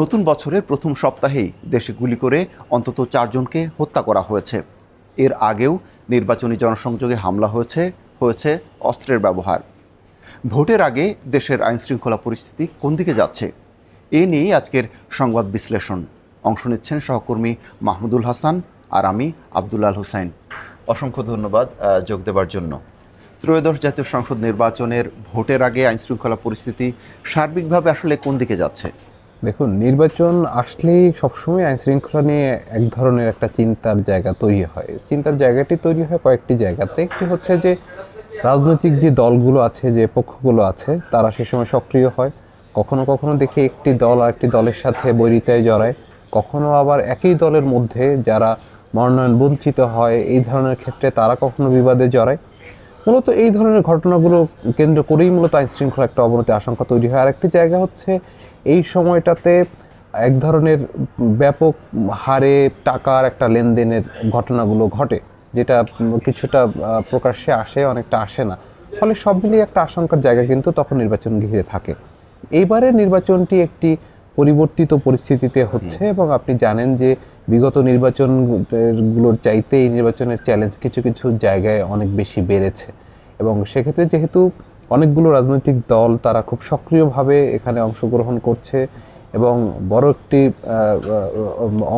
নতুন বছরের প্রথম সপ্তাহেই দেশে গুলি করে অন্তত চারজনকে হত্যা করা হয়েছে। এর আগেও নির্বাচনী জনসংযোগে হামলা হয়েছে হয়েছে অস্ত্রের ব্যবহার। ভোটের আগে দেশের আইনশৃঙ্খলা পরিস্থিতি কোন দিকে যাচ্ছে? এ নিয়েই আজকের সংবাদ বিশ্লেষণ। অংশ নিচ্ছেন সহকর্মী মাহমুদুল হাসান আর আমি আবদুল্লাল হুসাইন অসংখ্য ধন্যবাদ যোগ দেবার জন্য। ত্রয়োদশ জাতীয় সংসদ নির্বাচনের ভোটের আগে আইনশৃঙ্খলা পরিস্থিতি সার্বিকভাবে আসলে কোন দিকে যাচ্ছে? দেখুন, নির্বাচন আসলেই সবসময় আইন শৃঙ্খলা নিয়ে এক ধরনের একটা চিন্তার জায়গা তৈরি হয়। চিন্তার জায়গাটি তৈরি হয় কয়েকটি জায়গাতে। একটি হচ্ছে যে, রাজনৈতিক যে দলগুলো আছে, যে পক্ষগুলো আছে, তারা সে সময় সক্রিয় হয়। কখনো কখনো দেখি একটি দল আর একটি দলের সাথে বৈরিতায় জড়ায়। কখনো আবার একই দলের মধ্যে যারা মনোনয়ন বঞ্চিত হয়, এই ধরনের ক্ষেত্রে তারা কখনো বিবাদে জড়ায়। মূলত এই ধরনের ঘটনাগুলো কেন্দ্র করেই মূলত আইন শৃঙ্খলা একটা অবনতি আশঙ্কা তৈরি হয়। আরেকটি জায়গা হচ্ছে এই সময়টাতে এক ধরনের ব্যাপক হারে টাকার একটা লেনদেনের ঘটনাগুলো ঘটে যেটা কিছুটা প্রকাশ্যে আসে অনেকটা আসে না। ফলে সব মিলিয়ে একটা আশঙ্কার জায়গা কিন্তু তখন নির্বাচন ঘিরে থাকে। এইবারের নির্বাচনটি একটি পরিবর্তিত পরিস্থিতিতে হচ্ছে এবং আপনি জানেন যে বিগত নির্বাচনগুলোর চাইতে এই নির্বাচনের চ্যালেঞ্জ কিছু কিছু জায়গায় অনেক বেশি বেড়েছে। এবং সেক্ষেত্রে যেহেতু অনেকগুলো রাজনৈতিক দল তারা খুব সক্রিয়ভাবে এখানে অংশগ্রহণ করছে এবং বড় একটি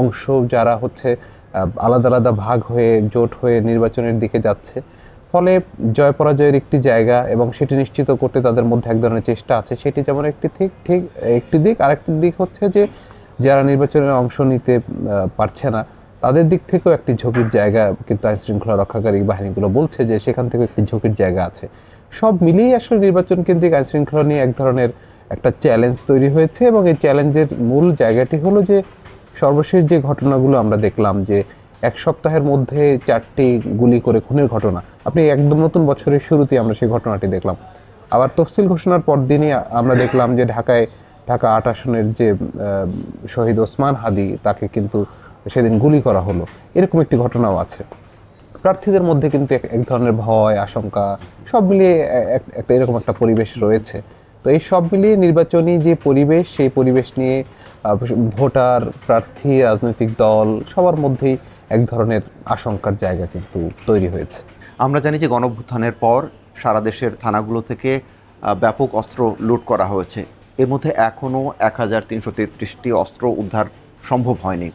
অংশ যারা হচ্ছে আলাদা আলাদা ভাগ হয়ে, জোট হয়ে নির্বাচনের দিকে যাচ্ছে। ফলে জয় পরাজয়ের একটি জায়গা এবং সেটি নিশ্চিত করতে তাদের মধ্যে এক ধরনের চেষ্টা আছে। সেটি যেমন একটি ঠিক ঠিক, একটি দিক, আরেকটি দিক হচ্ছে যে, যারা নির্বাচনে অংশ নিতে পারছে না, তাদের দিক থেকেও একটি ঝুঁকির জায়গা কিন্তু আইন শৃঙ্খলা রক্ষাকারী বাহিনীগুলো বলছে যে, সেখান থেকে একটি ঝুঁকির জায়গা আছে। সব মিলিয়ে আসলে নির্বাচন কেন্দ্রিক আইন শৃঙ্খলা নিয়ে এক ধরনের একটা চ্যালেঞ্জ তৈরি হয়েছে এবং এই চ্যালেঞ্জের মূল জায়গাটি হলো যে সর্বশেষ যে ঘটনাগুলো আমরা দেখলাম যে এক সপ্তাহের মধ্যে চারটি গুলি করে খুনের ঘটনা, আপনি একদম নতুন বছরের শুরুতেই আমরা সেই ঘটনাটি দেখলাম। আবার তফসিল ঘোষণার পর দিনই আমরা দেখলাম যে ঢাকায়, ঢাকা আট আসনের যে শহীদ ওসমান হাদি, তাকে কিন্তু সেদিন গুলি করা হলো। এরকম একটি ঘটনাও আছে। প্রার্থীদের মধ্যে কিন্তু এক- ধরনের ভয়, আশঙ্কা, সব মিলিয়ে এক- একটা এরকম একটা পরিবেশ রয়েছে। তো এই সব মিলিয়ে নির্বাচনী যে পরিবেশ, সেই পরিবেশ নিয়ে ভোটার, প্রার্থী, রাজনৈতিক দল সবার মধ্যেই এক ধরনের আশঙ্কার জায়গা কিন্তু তৈরি হয়েছে। আমরা জানি যে গণভ্যুত্থানের পর সারা দেশের থানাগুলো থেকে ব্যাপক অস্ত্র লুট করা হয়েছে। এর মধ্যে এখনও এক হাজার তিনশো তেত্রিশটি অস্ত্র উদ্ধার সম্ভব হয়নি।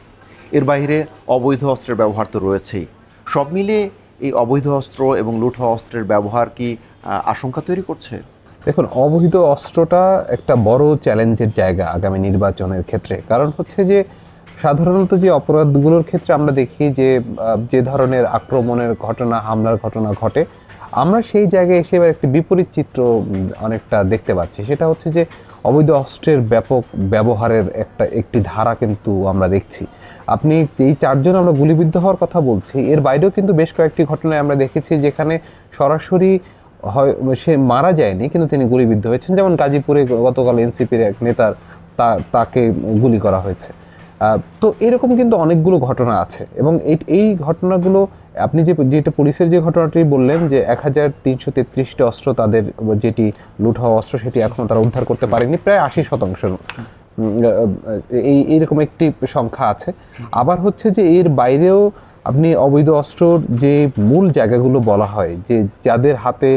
এর বাইরে অবৈধ অস্ত্রের ব্যবহার তো রয়েছেই। সব মিলিয়ে এই অবৈধ অস্ত্র এবং লুট হওয়া অস্ত্রের ব্যবহার কি আশঙ্কা তৈরি করছে? দেখুন, অবৈধ অস্ত্রটা একটা বড় চ্যালেঞ্জের জায়গা আগামী নির্বাচনের ক্ষেত্রে। কারণ হচ্ছে যে, সাধারণত যে অপরাধগুলোর ক্ষেত্রে আমরা দেখি যে যে ধরনের আক্রমণের ঘটনা, হামলার ঘটনা ঘটে, আমরা সেই জায়গায় এসে এবার একটি বিপরীত চিত্র অনেকটা দেখতে পাচ্ছি। সেটা হচ্ছে যে, অবৈধ অস্ত্রের ব্যাপক ব্যবহারের একটা, একটি ধারা কিন্তু আমরা দেখছি। আপনি এই চারজন আমরা গুলিবিদ্ধ হওয়ার কথা বলছি। এর বাইরেও কিন্তু বেশ কয়েকটি ঘটনায় আমরা দেখেছি যেখানে সরাসরি হয়, সে মারা যায়নি, কিন্তু তিনি গুলিবিদ্ধ হয়েছেন। যেমন গাজীপুরে গতকাল এনসিপির এক নেতার তাকে গুলি করা হয়েছে। তো এরকম কিন্তু অনেকগুলো ঘটনা আছে এবং এই- ঘটনাগুলো আপনি যে, যেটা পুলিশের যে ঘটনাটি বললেন যে এক হাজার তিনশো তেত্রিশটি অস্ত্র তাদের, যেটি লুট হওয়া অস্ত্র সেটি এখনও তারা উদ্ধার করতে পারেনি, প্রায় আশি শতাংশ এই এরকম একটি সংখ্যা আছে। আবার হচ্ছে যে এর বাইরেও আপনি অবৈধ অস্ত্রর যে মূল জায়গাগুলো বলা হয়, যে যাদের হাতে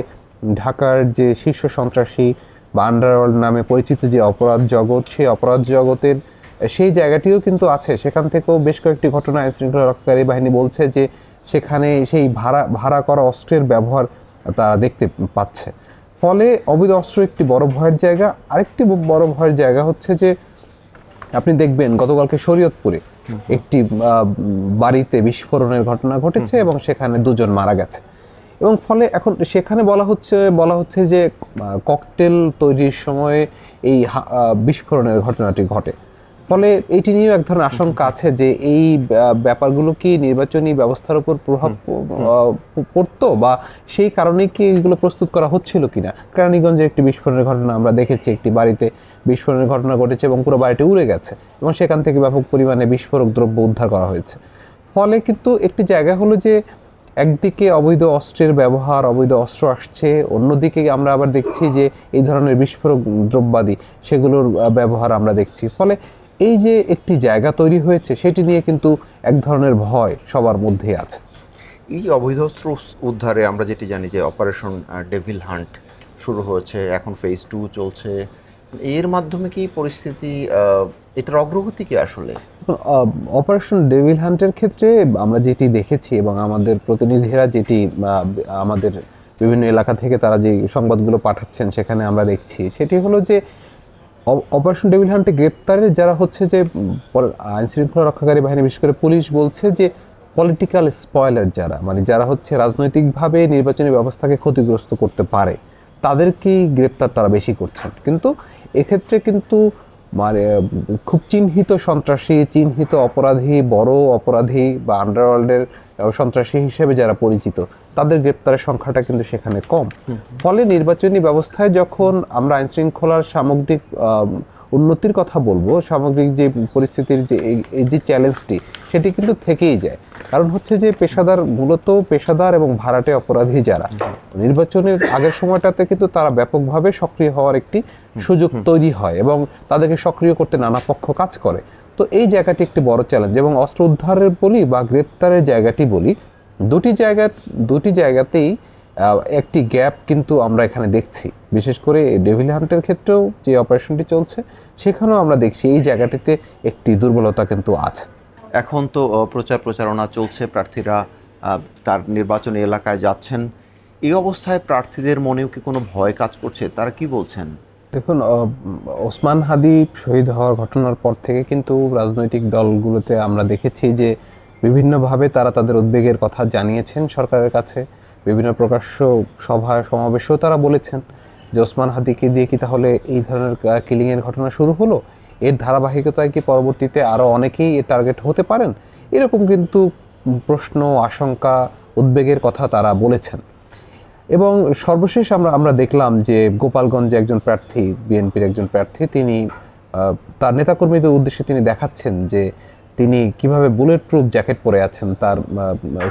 ঢাকার যে শীর্ষ সন্ত্রাসী বা আন্ডারওয়ার্ল্ড নামে পরিচিত যে অপরাধ জগৎ, সেই অপরাধ জগতের সেই জায়গাটিও কিন্তু আছে। সেখান থেকেও বেশ কয়েকটি ঘটনা আইন শৃঙ্খলা রক্ষাকারী বাহিনী বলছে যে সেখানে সেই ভাড়া ভাড়া করা অস্ত্রের ব্যবহার তারা দেখতে পাচ্ছে। ফলে অবৈধ অস্ত্র একটি বড় ভয়ের জায়গা। আরেকটি বড় ভয়ের জায়গা হচ্ছে যে আপনি দেখবেন গতকালকে শরীয়তপুরে একটি আহ, বাড়িতে বিস্ফোরণের ঘটনা ঘটেছে এবং সেখানে দুজন মারা গেছে। এবং ফলে এখন সেখানে বলা হচ্ছে বলা হচ্ছে যে ককটেল তৈরির সময় এই বিস্ফোরণের ঘটনাটি ঘটে। ফলে এটি নিয়েও এক ধরনের আশঙ্কা আছে যে এই ব্যাপারগুলো কি নির্বাচনী ব্যবস্থার উপর প্রভাব পড়তো বা সেই কারণে কি এগুলো প্রস্তুত করা হচ্ছিল কিনা? কেরানীগঞ্জে একটি বিস্ফোরণের ঘটনা আমরা দেখেছি একটি বাড়িতে বিস্ফোরণের ঘটনা ঘটেছে এবং পুরো বাড়িটি উড়ে গেছে এবং সেখান থেকে ব্যাপক পরিমাণে বিস্ফোরক দ্রব্য উদ্ধার করা হয়েছে। ফলে কিন্তু একটি জায়গা হলো যে একদিকে অবৈধ অস্ত্রের ব্যবহার অবৈধ অস্ত্র আসছে অন্যদিকে আমরা আবার দেখছি যে এই ধরনের বিস্ফোরক দ্রব্যাদি সেগুলোর ব্যবহার আমরা দেখছি। ফলে এই যে একটি জায়গা তৈরি হয়েছে সেটি নিয়ে কিন্তু এক ধরনের ভয় সবার মধ্যে আছে। এই অবৈধ অস্ত্র উদ্ধারে আমরা যেটি জানি যে অপারেশন ডেভিল হান্ট শুরু হয়েছে এখন ফেজ টু চলছে। এর মাধ্যমে কি পরিস্থিতি এটার অগ্রগতি কি আসলে? অপারেশন ডেভিল হান্টের ক্ষেত্রে আমরা যেটি দেখেছি এবং আমাদের প্রতিনিধিরা যেটি আমাদের বিভিন্ন এলাকা থেকে তারা যে সংবাদগুলো পাঠাচ্ছেন সেখানে আমরা দেখছি সেটি হলো যে অপারেশন ডেভিল হান্টে গ্রেপ্তারের যারা হচ্ছে যে আইন শৃঙ্খলা রক্ষাকারী বাহিনী, বিশেষ করে পুলিশ বলছে যে পলিটিক্যাল স্পয়লার যারা মানে যারা হচ্ছে রাজনৈতিকভাবে নির্বাচনী ব্যবস্থাকে ক্ষতিগ্রস্ত করতে পারে, তাদেরকেই গ্রেপ্তার তারা বেশি করছেন। কিন্তু এক্ষেত্রে কিন্তু মানে খুব চিহ্নিত সন্ত্রাসী, চিহ্নিত অপরাধী, বড় অপরাধী বা আন্ডারওয়ার্ল্ডের সন্ত্রাসী হিসেবে যারা পরিচিত তাদের গ্রেপ্তারের সংখ্যাটা কিন্তু সেখানে কম। ফলে নির্বাচনী ব্যবস্থায় যখন আমরা আইন শৃঙ্খলার সামগ্রিক উন্নতির কথা বলব সামগ্রিক যে পরিস্থিতির যে এই- যে চ্যালেঞ্জটি সেটি কিন্তু থেকেই যায়। কারণ হচ্ছে যে পেশাদার মূলত পেশাদার এবং ভাড়াটে অপরাধী যারা নির্বাচনের আগের সময়টাতে কিন্তু তারা ব্যাপকভাবে সক্রিয় হওয়ার একটি সুযোগ তৈরি হয় এবং তাদেরকে সক্রিয় করতে নানা পক্ষ কাজ করে। তো এই জায়গাটি একটি বড় চ্যালেঞ্জ এবং অস্ত্র উদ্ধারের বলি বা গ্রেপ্তারের জায়গাটি বলি দুটি জায়গা দুটি জায়গাতেই একটি গ্যাপ কিন্তু আমরা এখানে দেখছি। বিশেষ করে ডেভিল হান্টের ক্ষেত্রেও যে অপারেশনটি চলছে সেখানেও আমরা দেখছি এই জায়গাটিতে একটি দুর্বলতা কিন্তু আছে। এখন তো প্রচার প্রচারণা চলছে প্রার্থীরা তার নির্বাচনী এলাকায় যাচ্ছেন। এই অবস্থায় প্রার্থীদের মনেও কি কোনো ভয় কাজ করছে? তারা কি বলছেন? দেখুন ওসমান হাদি শহীদ হওয়ার ঘটনার পর থেকে কিন্তু রাজনৈতিক দলগুলোতে আমরা দেখেছি যে বিভিন্নভাবে তারা তাদের উদ্বেগের কথা জানিয়েছেন সরকারের কাছে। বিভিন্ন প্রকাশ্য সভা, সমাবেশেও তারা বলেছেন যে ওসমান হাদিকে দিয়ে কি তাহলে এই ধরনের কিলিংয়ের ঘটনা শুরু হলো? এর ধারাবাহিকতায় কি পরবর্তীতে আরও অনেকেই এর টার্গেট হতে পারেন? এরকম কিন্তু প্রশ্ন, আশঙ্কা, উদ্বেগের কথা তারা বলেছেন। এবং সর্বশেষ আমরা আমরা দেখলাম যে গোপালগঞ্জে একজন প্রার্থী, বিএনপির একজন প্রার্থী, তিনি তার নেতাকর্মীদের উদ্দেশ্যে তিনি দেখাচ্ছেন যে তিনি কীভাবে বুলেট প্রুফ জ্যাকেট পরে আছেন তার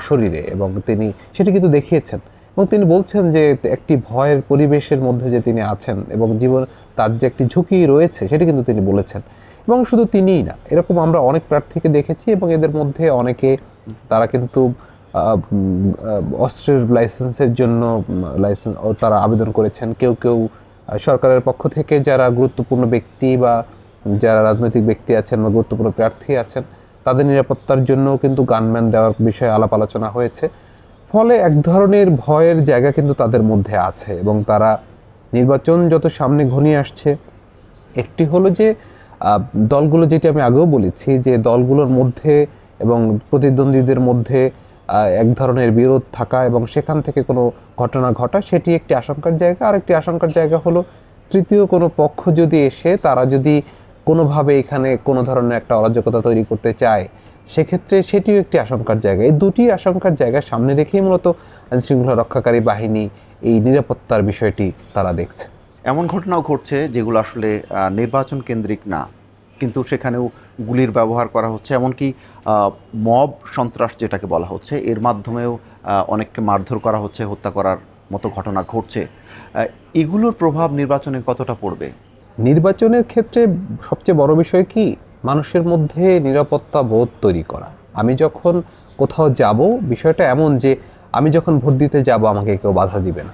শরীরে এবং তিনি, সেটি কিন্তু দেখিয়েছেন। এবং তিনি বলছেন যে একটি ভয়ের পরিবেশের মধ্যে যে তিনি আছেন এবং জীবন, তার যে একটি ঝুঁকি রয়েছে, সেটি কিন্তু তিনি বলেছেন। এবং শুধু তিনিই না, এরকম আমরা অনেক প্রার্থীকে দেখেছি এবং এদের মধ্যে অনেকে, তারা কিন্তু অস্ত্রের লাইসেন্সের জন্য লাইসেন্স তারা আবেদন করেছেন। কেউ কেউ সরকারের পক্ষ থেকে যারা গুরুত্বপূর্ণ ব্যক্তি বা যারা রাজনৈতিক ব্যক্তি আছেন বা গুরুত্বপূর্ণ প্রার্থী আছেন, তাদের নিরাপত্তার জন্য কিন্তু গানম্যান দেওয়ার বিষয়ে আলাপ আলোচনা হয়েছে। ফলে এক ধরনের ভয়ের জায়গা কিন্তু তাদের মধ্যে আছে এবং তারা নির্বাচন যত সামনে ঘনিয়ে আসছে, একটি হলো যে দলগুলো যেটি আমি আগেও বলেছি যে, দলগুলোর মধ্যে এবং প্রতিদ্বন্দ্বীদের মধ্যে এক ধরনের বিরোধ থাকা এবং সেখান থেকে কোনো ঘটনা ঘটা, সেটি একটি আশঙ্কার জায়গা। আর একটি আশঙ্কার জায়গা হলো, তৃতীয় কোনো পক্ষ যদি এসে, তারা যদি কোনোভাবে এখানে কোনো ধরনের একটা অরাজকতা তৈরি করতে চায়, সেক্ষেত্রে সেটিও একটি আশঙ্কার জায়গা। এই দুটি আশঙ্কার জায়গা সামনে রেখেই মূলত আইনশৃঙ্খলা রক্ষাকারী বাহিনী এই নিরাপত্তার বিষয়টি তারা দেখছে। এমন ঘটনাও ঘটছে যেগুলো আসলে নির্বাচন কেন্দ্রিক না। কিন্তু সেখানেও গুলির ব্যবহার করা হচ্ছে। এমনকি মব সন্ত্রাস যেটাকে বলা হচ্ছে, এর মাধ্যমেও অনেককে মারধর করা হচ্ছে, হত্যা করার মতো ঘটনা ঘটছে। এগুলোর প্রভাব নির্বাচনে কতটা পড়বে? নির্বাচনের ক্ষেত্রে সবচেয়ে বড় বিষয় কি? মানুষের মধ্যে নিরাপত্তা বোধ তৈরি করা। আমি যখন কোথাও যাব, বিষয়টা এমন যে আমি যখন ভোট দিতে যাব, আমাকে কেউ বাধা দিবে না।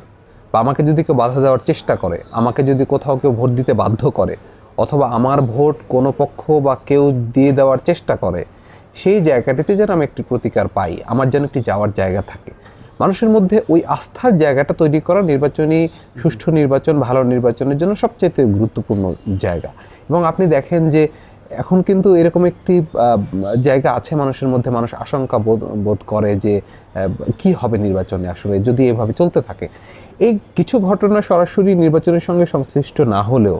বা আমাকে যদি কেউ বাধা দেওয়ার চেষ্টা করে, আমাকে যদি কোথাও কেউ ভোট দিতে বাধ্য করে, অথবা আমার ভোট কোনো পক্ষ বা কেউ দিয়ে দেওয়ার চেষ্টা করে, সেই জায়গাটিতে যেন আমি একটি প্রতিকার পাই, আমার যেন একটি যাওয়ার জায়গা থাকে। মানুষের মধ্যে ওই আস্থার জায়গাটা তৈরি করা নির্বাচনী, সুষ্ঠু নির্বাচন, ভালো নির্বাচনের জন্য সবচেয়ে গুরুত্বপূর্ণ জায়গা। এবং আপনি দেখেন যে এখন কিন্তু এরকম একটি জায়গা আছে মানুষের মধ্যে, মানুষ আশঙ্কা বোধ বোধ করে যে কি হবে নির্বাচনে আসলে যদি এভাবে চলতে থাকে। এই কিছু ঘটনা সরাসরি নির্বাচনের সঙ্গে সংশ্লিষ্ট না হলেও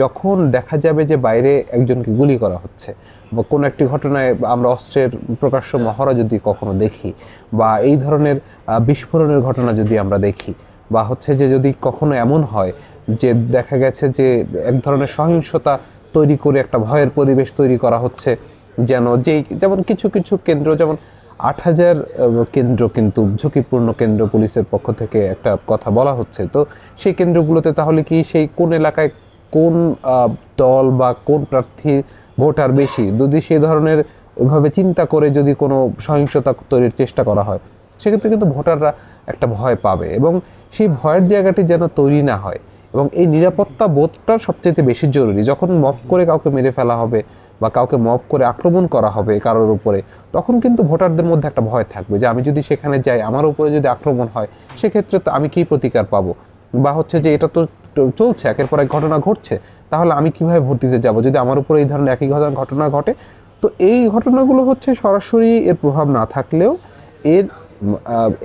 যখন দেখা যাবে যে বাইরে একজনকে গুলি করা হচ্ছে বা কোনো একটি ঘটনায় আমরা অস্ত্রের প্রকাশ্য মহড়া যদি কখনো দেখি, বা এই ধরনের বিস্ফোরণের ঘটনা যদি আমরা দেখি, বা হচ্ছে যে যদি কখনো এমন হয় যে দেখা গেছে যে এক ধরনের সহিংসতা তৈরি করে একটা ভয়ের পরিবেশ তৈরি করা হচ্ছে, যেন যেই, যেমন কিছু কিছু কেন্দ্র, যেমন আট হাজার কেন্দ্র কিন্তু ঝুঁকিপূর্ণ কেন্দ্র পুলিশের পক্ষ থেকে একটা কথা বলা হচ্ছে। তো সেই কেন্দ্রগুলোতে তাহলে কি সেই কোন এলাকায় কোন দল বা কোন প্রার্থী ভোটার বেশি। যদি সে ধরনের ওইভাবে চিন্তা করে যদি কোনো সহিংসতা তৈরির চেষ্টা করা হয়, সেক্ষেত্রে কিন্তু ভোটাররা একটা ভয় পাবে এবং সেই ভয়ের জায়গাটি যেন তৈরি না হয় এবং এই নিরাপত্তা বোধটা সবচেয়ে বেশি জরুরি। যখন মপ করে কাউকে মেরে ফেলা হবে বা কাউকে মপ করে আক্রমণ করা হবে কারোর উপরে, তখন কিন্তু ভোটারদের মধ্যে একটা ভয় থাকবে যে আমি যদি সেখানে যাই, আমার উপরে যদি আক্রমণ হয়, সেক্ষেত্রে তো আমি কী প্রতিকার পাবো? বা হচ্ছে যে এটা তো চলছে, একের পর এক ঘটনা ঘটছে তাহলে আমি কীভাবে ভোট দিতে যাব? যদি আমার উপরে এই ধরনের একই ঘটনা ঘটনা ঘটে, তো এই ঘটনাগুলো হচ্ছে সরাসরি এর প্রভাব না থাকলেও এর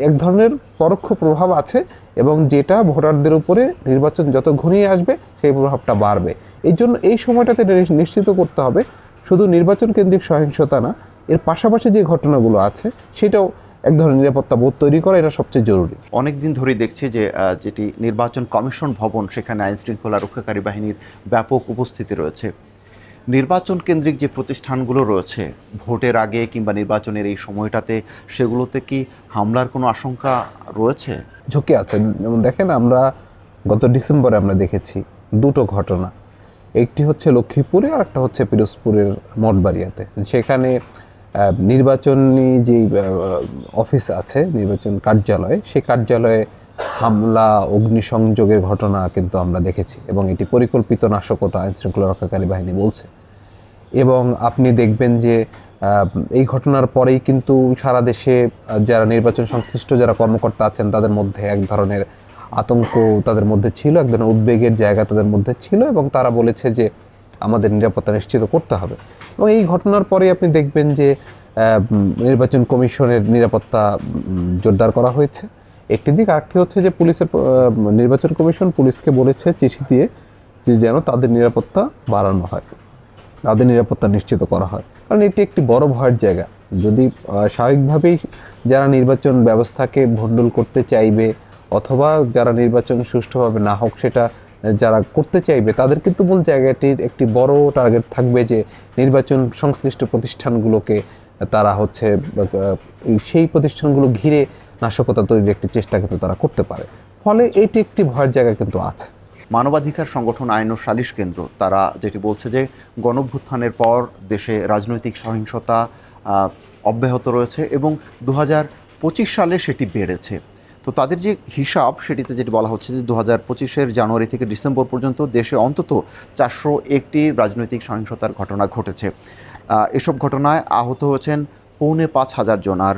এক ধরনের পরোক্ষ প্রভাব আছে এবং যেটা ভোটারদের উপরে নির্বাচন যত ঘনিয়ে আসবে, সেই প্রভাবটা বাড়বে। এই জন্য এই সময়টাতে নিশ্চিত করতে হবে, শুধু নির্বাচন কেন্দ্রিক সহিংসতা না, এর পাশাপাশি যে ঘটনাগুলো আছে, সেটাও এক ধরনের নিরাপত্তা বোধ তৈরি করা এটা সবচেয়ে জরুরি। অনেক দিন ধরেই দেখছি যে যেটি নির্বাচন কমিশন ভবন সেখানে আইন শৃঙ্খলা রক্ষাকারী বাহিনীর ব্যাপক উপস্থিতি রয়েছে। নির্বাচন কেন্দ্রিক যে প্রতিষ্ঠানগুলো রয়েছে ভোটের আগে কিংবা নির্বাচনের এই সময়টাতে সেগুলোতে কি হামলার কোনো আশঙ্কা রয়েছে? ঝুঁকি আছে। যেমন দেখেন আমরা গত ডিসেম্বরে আমরা দেখেছি দুটো ঘটনা। একটি হচ্ছে লক্ষ্মীপুরে আর একটা হচ্ছে পিরোজপুরের মঠবাড়িয়াতে। সেখানে নির্বাচনী যে অফিস আছে, নির্বাচন কার্যালয় সেই কার্যালয়ে হামলা, অগ্নিসংযোগের ঘটনা কিন্তু আমরা দেখেছি এবং এটি পরিকল্পিত নাশকতা আইন শৃঙ্খলা রক্ষাকারী বাহিনী বলছে। এবং আপনি দেখবেন যে এই ঘটনার পরেই কিন্তু সারা দেশে যারা নির্বাচন সংশ্লিষ্ট, যারা কর্মকর্তা আছেন, তাদের মধ্যে এক ধরনের আতঙ্ক তাদের মধ্যে ছিল, এক ধরনের উদ্বেগের জায়গা তাদের মধ্যে ছিল এবং তারা বলেছে যে, আমাদের নিরাপত্তা নিশ্চিত করতে হবে। এবং এই ঘটনার পরে আপনি দেখবেন যে নির্বাচন কমিশনের নিরাপত্তা জোরদার করা হয়েছে। একটি দিক, আরেকটি হচ্ছে যে পুলিশের নির্বাচন কমিশন পুলিশকে বলেছে, চিঠি দিয়ে যে যেন তাদের নিরাপত্তা বাড়ানো হয়, তাদের নিরাপত্তা নিশ্চিত করা হয়। কারণ এটি একটি বড় ভয়ের জায়গা। যদি স্বাভাবিকভাবেই যারা নির্বাচন ব্যবস্থাকে ভণ্ডুল করতে চাইবে, অথবা যারা নির্বাচন সুষ্ঠুভাবে না হোক, সেটা যারা করতে চাইবে, তাদের কিন্তু মূল জায়গাটির একটি বড় টার্গেট থাকবে যে নির্বাচন সংশ্লিষ্ট প্রতিষ্ঠানগুলোকে তারা হচ্ছে সেই প্রতিষ্ঠানগুলো ঘিরে নাশকতা তৈরির একটি চেষ্টা কিন্তু তারা করতে পারে। ফলে এটি একটি ভয়ের জায়গা কিন্তু আছে। মানবাধিকার সংগঠন আইন ও সালিশ কেন্দ্র, তারা যেটি বলছে যে গণভ্যুত্থানের পর দেশে রাজনৈতিক সহিংসতা অব্যাহত রয়েছে এবং দু পঁচিশ সালে সেটি বেড়েছে। তো তাদের যে হিসাব সেটিতে যেটি বলা হচ্ছে যে দু হাজার পঁচিশের জানুয়ারি থেকে ডিসেম্বর পর্যন্ত দেশে অন্তত চারশো একটি রাজনৈতিক সহিংসতার ঘটনা ঘটেছে। এসব ঘটনায় আহত হয়েছেন পৌনে পাঁচ হাজার জন আর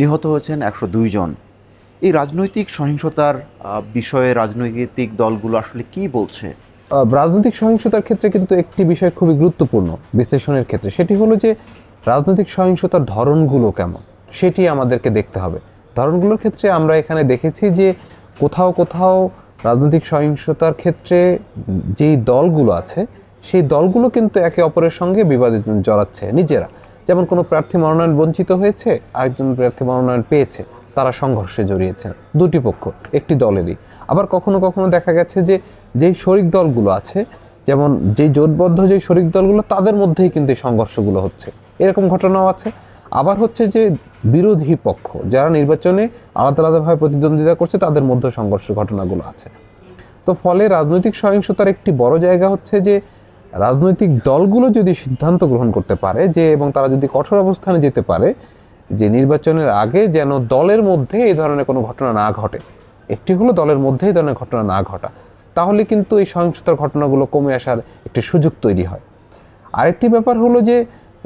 নিহত হয়েছেন একশো দুই জন। এই রাজনৈতিক সহিংসতার বিষয়ে রাজনৈতিক দলগুলো আসলে কি বলছে? রাজনৈতিক সহিংসতার ক্ষেত্রে কিন্তু একটি বিষয় খুবই গুরুত্বপূর্ণ বিশ্লেষণের ক্ষেত্রে। সেটি হলো যে রাজনৈতিক সহিংসতার ধরনগুলো কেমন, সেটি আমাদেরকে দেখতে হবে। ধরনগুলোর ক্ষেত্রে আমরা এখানে দেখেছি যে কোথাও কোথাও রাজনৈতিক সহিংসতার ক্ষেত্রে যেই দলগুলো আছে, সেই দলগুলো কিন্তু একে অপরের সঙ্গে বিবাদে জড়াচ্ছে নিজেরা। যেমন কোনো প্রার্থী মনোনয়ন বঞ্চিত হয়েছে, আরেকজন প্রার্থী মনোনয়ন পেয়েছে, তারা সংঘর্ষে জড়িয়েছেন। দুটি পক্ষ, একটি দলেরই। আবার কখনো কখনো দেখা গেছে যে যেই শরিক দলগুলো আছে, যেমন যেই জোটবদ্ধ যেই শরিক দলগুলো, তাদের মধ্যেই কিন্তু এই সংঘর্ষগুলো হচ্ছে। এরকম ঘটনাও আছে। আবার হচ্ছে যে বিরোধী পক্ষ, যারা নির্বাচনে আলাদা আলাদাভাবে প্রতিদ্বন্দ্বিতা করছে, তাদের মধ্যে সংঘর্ষের ঘটনাগুলো আছে। তো ফলে রাজনৈতিক সহিংসতার একটি বড় জায়গা হচ্ছে যে, রাজনৈতিক দলগুলো যদি সিদ্ধান্ত গ্রহণ করতে পারে যে, এবং তারা যদি কঠোর অবস্থানে যেতে পারে, যে নির্বাচনের আগে যেন দলের মধ্যে এই ধরনের কোনো ঘটনা না ঘটে, একটি হলো দলের মধ্যে এই ধরনের ঘটনা না ঘটা, তাহলে কিন্তু এই সহিংসতার ঘটনাগুলো কমে আসার একটি সুযোগ তৈরি হয়। আরেকটি ব্যাপার হলো যে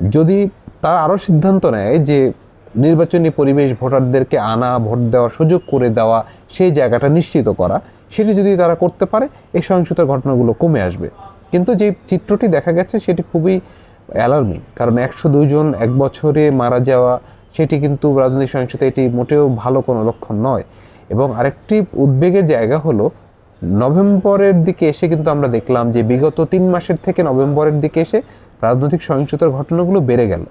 যদি তারা আরও সিদ্ধান্ত নেয় যে নির্বাচনী পরিবেশ ভোটারদেরকে আনা, ভোট দেওয়ার সুযোগ করে দেওয়া, সেই জায়গাটা নিশ্চিত করা, সেটি যদি তারা করতে পারে, এই সহিংসতার ঘটনাগুলো কমে আসবে। কিন্তু যে চিত্রটি দেখা গেছে, সেটি খুবই অ্যালার্মিং কারণ একশো জন এক বছরে মারা যাওয়া, সেটি কিন্তু রাজনৈতিক সহিংসতা, এটি মোটেও ভালো কোনো লক্ষণ নয়। এবং আরেকটি উদ্বেগের জায়গা হলো, নভেম্বরের দিকে এসে কিন্তু আমরা দেখলাম যে বিগত তিন মাসের থেকে নভেম্বরের দিকে এসে রাজনৈতিক সহিংসতার ঘটনাগুলো বেড়ে গেল।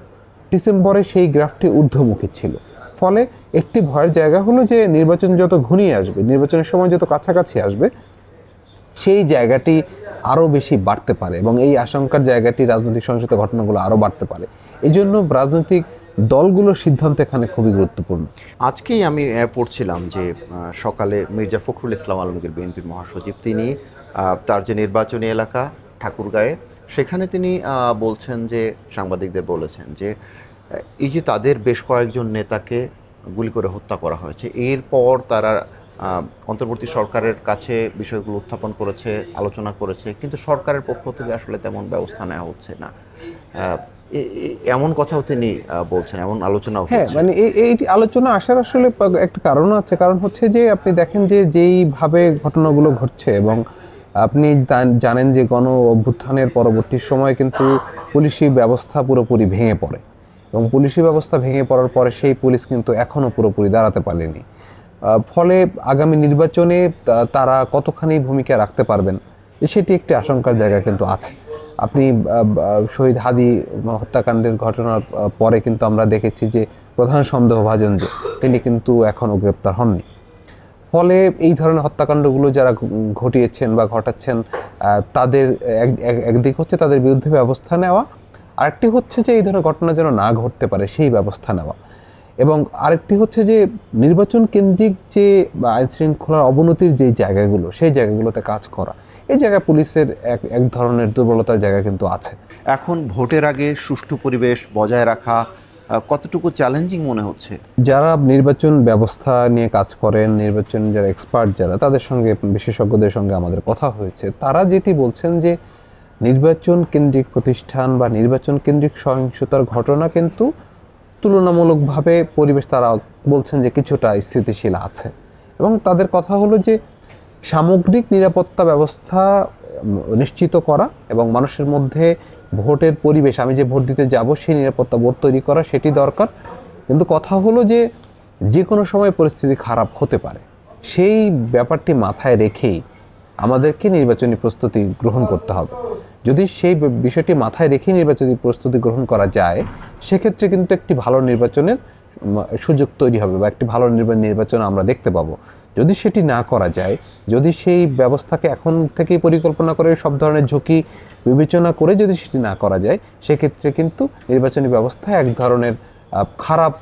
ডিসেম্বরে সেই গ্রাফটি ঊর্ধ্বমুখী ছিল। ফলে একটি ভয়ের জায়গা হলো যে নির্বাচন যত ঘনিয়ে আসবে, নির্বাচনের সময় যত কাছাকাছি আসবে, সেই জায়গাটি আরও বেশি বাড়তে পারে এবং এই আশঙ্কার জায়গাটি রাজনৈতিক সহিংসতা ঘটনাগুলো আরও বাড়তে পারে। এই জন্য রাজনৈতিক দলগুলোর সিদ্ধান্ত এখানে খুবই গুরুত্বপূর্ণ। আজকেই আমি পড়ছিলাম যে সকালে মির্জা ফখরুল ইসলাম আলমগীর বিএনপির মহাসচিব, তিনি তার যে নির্বাচনী এলাকা ঠাকুরগাঁয়ে সেখানে তিনি বলছেন যে সাংবাদিকদের বলেছেন যে এই যে তাদের বেশ কয়েকজন নেতাকে গুলি করে হত্যা করা হয়েছে এরপর তারা অন্তর্বর্তী সরকারের কাছে বিষয়গুলো উত্থাপন করেছে আলোচনা করেছে কিন্তু সরকারের পক্ষ থেকে আসলে তেমন ব্যবস্থা নেওয়া হচ্ছে না। এমন কথাও তিনি বলছেন এমন আলোচনাও হ্যাঁ মানে এই এই আলোচনা আসার আসলে একটা কারণ আছে কারণ হচ্ছে যে আপনি দেখেন যে যেইভাবে ঘটনাগুলো ঘটছে এবং আপনি জানেন যে গণ অভ্যুত্থানের পরবর্তী সময়ে কিন্তু পুলিশি ব্যবস্থা পুরোপুরি ভেঙে পড়ে এবং পুলিশি ব্যবস্থা ভেঙে পড়ার পরে সেই পুলিশ কিন্তু এখনও পুরোপুরি দাঁড়াতে পারেনি। ফলে আগামী নির্বাচনে তারা কতখানি ভূমিকা রাখতে পারবেন সেটি একটি আশঙ্কার জায়গা কিন্তু আছে। আপনি শহীদ হাদি হত্যাকাণ্ডের ঘটনার পরে কিন্তু আমরা দেখেছি যে প্রধান সন্দেহভাজন যে, তিনি কিন্তু এখনও গ্রেপ্তার হননি। ফলে এই ধরনের হত্যাকাণ্ডগুলো যারা ঘটিয়েছেন বা ঘটাচ্ছেন তাদের এক- এক- একদিক হচ্ছে তাদের বিরুদ্ধে ব্যবস্থা নেওয়া, আরেকটি হচ্ছে যে এই ধরনের ঘটনা যেন না ঘটতে পারে, সেই ব্যবস্থা নেওয়া। এবং আরেকটি হচ্ছে যে নির্বাচন কেন্দ্রিক যে আইন শৃঙ্খলার অবনতির যে জায়গাগুলো, সেই জায়গাগুলোতে কাজ করা, এই জায়গায় পুলিশের এক এক ধরনের দুর্বলতার জায়গা কিন্তু আছে। এখন ভোটের আগে সুষ্ঠু পরিবেশ বজায় রাখা কতটুকু চ্যালেঞ্জিং মনে হচ্ছে? যারা নির্বাচন ব্যবস্থা নিয়ে কাজ করেন, নির্বাচন যারা এক্সপার্ট যারা, তাদের সঙ্গে, বিশেষজ্ঞদের সঙ্গে আমাদের কথা হয়েছে। তারা যেটি বলছেন যে, নির্বাচন কেন্দ্রিক প্রতিষ্ঠান বা নির্বাচন কেন্দ্রিক সহিংসতার ঘটনা কিন্তু তুলনামূলকভাবে পরিবেশ, তারা বলছেন যে কিছুটা স্থিতিশীল আছে। এবং তাদের কথা হলো যে, সামগ্রিক নিরাপত্তা ব্যবস্থা নিশ্চিত করা এবং মানুষের মধ্যে ভোটের পরিবেশ, আমি যে ভোট দিতে যাব, সেই নিরাপত্তা বোধ তৈরি করা সেটি দরকার। কিন্তু কথা হলো যে যে কোনো সময় পরিস্থিতি খারাপ হতে পারে। সেই ব্যাপারটি মাথায় রেখেই আমাদেরকে নির্বাচনী প্রস্তুতি গ্রহণ করতে হবে। যদি সেই বিষয়টি মাথায় রেখে নির্বাচনী প্রস্তুতি গ্রহণ করা যায়, সেক্ষেত্রে কিন্তু একটি ভালো নির্বাচনের সুযোগ তৈরি হবে বা একটি ভালো নির্বা- নির্বাচন আমরা দেখতে পাবো। যদি সেটি না করা যায়, যদি সেই ব্যবস্থাকে এখন থেকেই পরিকল্পনা করে সব ধরনের ঝুঁকি বিবেচনা করে যদি সেটি না করা যায়, সেক্ষেত্রে কিন্তু নির্বাচনী ব্যবস্থায় এক ধরনের খারাপ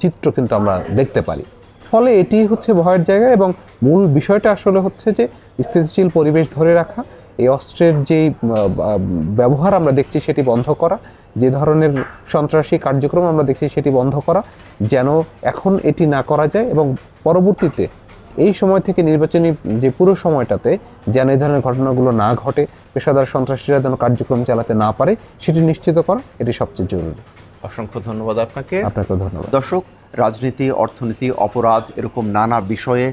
চিত্র কিন্তু আমরা দেখতে পারি। ফলে এটি হচ্ছে ভয়ের জায়গা এবং মূল বিষয়টা আসলে হচ্ছে যে স্থিতিশীল পরিবেশ ধরে রাখা, এই অস্ত্রের যেই ব্যবহার আমরা দেখছি সেটি বন্ধ করা যে ধরনের সন্ত্রাসী কার্যক্রম আমরা দেখছি সেটি বন্ধ করা যেন এখন এটি না করা যায় এবং পরবর্তীতে এই সময় থেকে নির্বাচনী যে পুরো সময়টাতে যেন এই ধরনের ঘটনাগুলো না ঘটে পেশাদার সন্ত্রাসীরা যেন কার্যক্রম চালাতে না পারে সেটি নিশ্চিত করা এটি সবচেয়ে জরুরি। অসংখ্য ধন্যবাদ আপনাকে। আপনাকে ধন্যবাদ। দর্শক রাজনীতি অর্থনীতি অপরাধ এরকম নানা বিষয়ে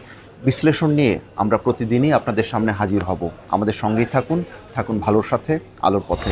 বিশ্লেষণ নিয়ে আমরা প্রতিদিনই আপনাদের সামনে হাজির হব। আমাদের সঙ্গেই থাকুন থাকুন ভালোর সাথে আলোর পথে।